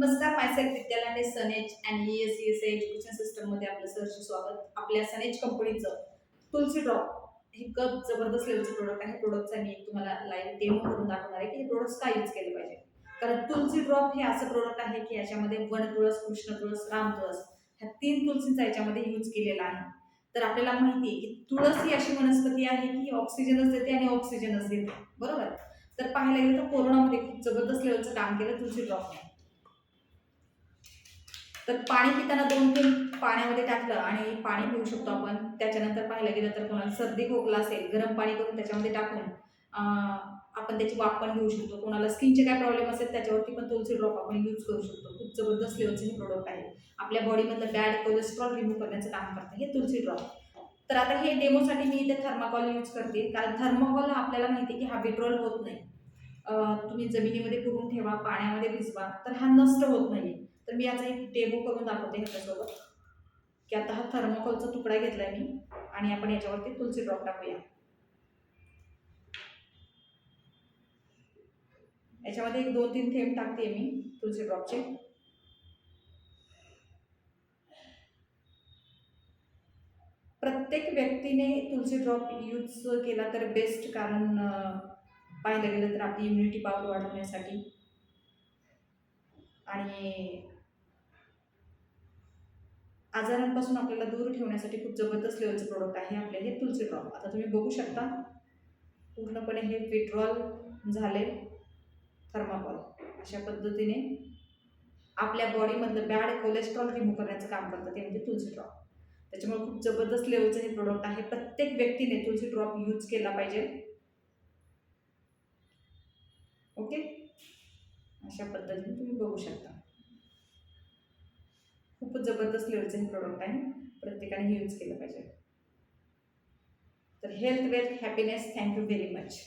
नमस्कार मायसेल्फ विद्यालय सनेज and E S C S education सिस्टममध्ये आपलं सरचे स्वागत. आपल्या सनेज कंपनीचं तुलसी ड्रॉप हे कप जबरदस्त लेवलचं प्रोडक्ट आहे. प्रोडक्टचा मी तुम्हाला लाईव्ह डेमो करून दाखवणार आहे की हे प्रोडक्ट्स काय यूज केले पाहिजे. कारण तुलसी ड्रॉप हे असं प्रोडक्ट आहे की याच्यामध्ये वन तुळस कृष्ण तुळस राम तुळस ह्या तीन तुळसींचा याच्यामध्ये यूज केलेला आहे. तर आपल्याला माहिती आहे की तुळस ही अशी वनस्पती आहे की ऑक्सिजनच देते आणि ऑक्सिजनच देते बरोबर? तर पाहायला गेलं तर कोरोनामध्ये खूप जबरदस्त लेवलचं काम केलं तुळशी ड्रॉपने तर पाणी पिताना दोन तीन पाण्यामध्ये टाकलं आणि पाणी पिऊ शकतो आपण. त्याच्यानंतर पाहायला गेलं तर कोणाला सर्दी खोकला असेल गरम पाणी करून त्याच्यामध्ये टाकून आपण त्याची वाफ पण घेऊ शकतो. कोणाला स्किनचे काय प्रॉब्लेम असेल त्याच्यावरती पण तुळशी ड्रॉप आपण यूज करू शकतो. खूप जबरदस्त लेवलचे हे प्रोडक्ट आहे. आपल्या बॉडीमधलं बॅड कोलेस्ट्रॉल रिमूव्ह करण्याचं काम करतं हे तुळशी ड्रॉप. तर आता हे डेमोसाठी मी इथे थर्माकॉल यूज करते. कारण थर्माकॉल हा आपल्याला माहिती आहे की हा विड्रॉल होत नाही. तुम्ही जमिनीमध्ये पुरून ठेवा पाण्यामध्ये भिजवा तर हा नष्ट होत नाही तर मी याचा एक डेमो करून दाखवते ह्याच्यासोबत. की आता हा थर्मोकॉलचा तुकडा घेतलाय मी आणि आपण याच्यावरती तुलसी ड्रॉप टाकूया. याच्यामध्ये एक दोन तीन थेंब टाकते मी तुलसी ड्रॉपचे प्रत्येक व्यक्तीने तुलसी ड्रॉप यूज केला तर बेस्ट कारण पाहिलं पाहायला गेलं तर आपली इम्युनिटी पॉवर वाढवण्यासाठी. आणि आजारांपासून आपल्याला दूर ठेवण्यासाठी खूप जबरदस्त लेवलचं प्रोडक्ट आहे आपले हे तुलसी ड्रॉप आता तुम्ही बघू शकता पूर्णपणे हे विड्रॉल झाले थर्माकॉल अशा पद्धतीने आपल्या बॉडीमधलं बॅड कोलेस्ट्रॉल रिमूव्ह करण्याचं काम करतं ते म्हणजे तुलसी ड्रॉप त्याच्यामुळे खूप जबरदस्त लेवलचं हे प्रोडक्ट आहे. प्रत्येक व्यक्तीने तुलसी ड्रॉप यूज केला पाहिजे. ओके अशा पद्धतीने तुम्ही बघू शकता. जबरदस्त लेवलचं हे प्रोडक्ट आहे. प्रत्येकाने हे यूज केलं पाहिजे. तर health wealth happiness thank you very much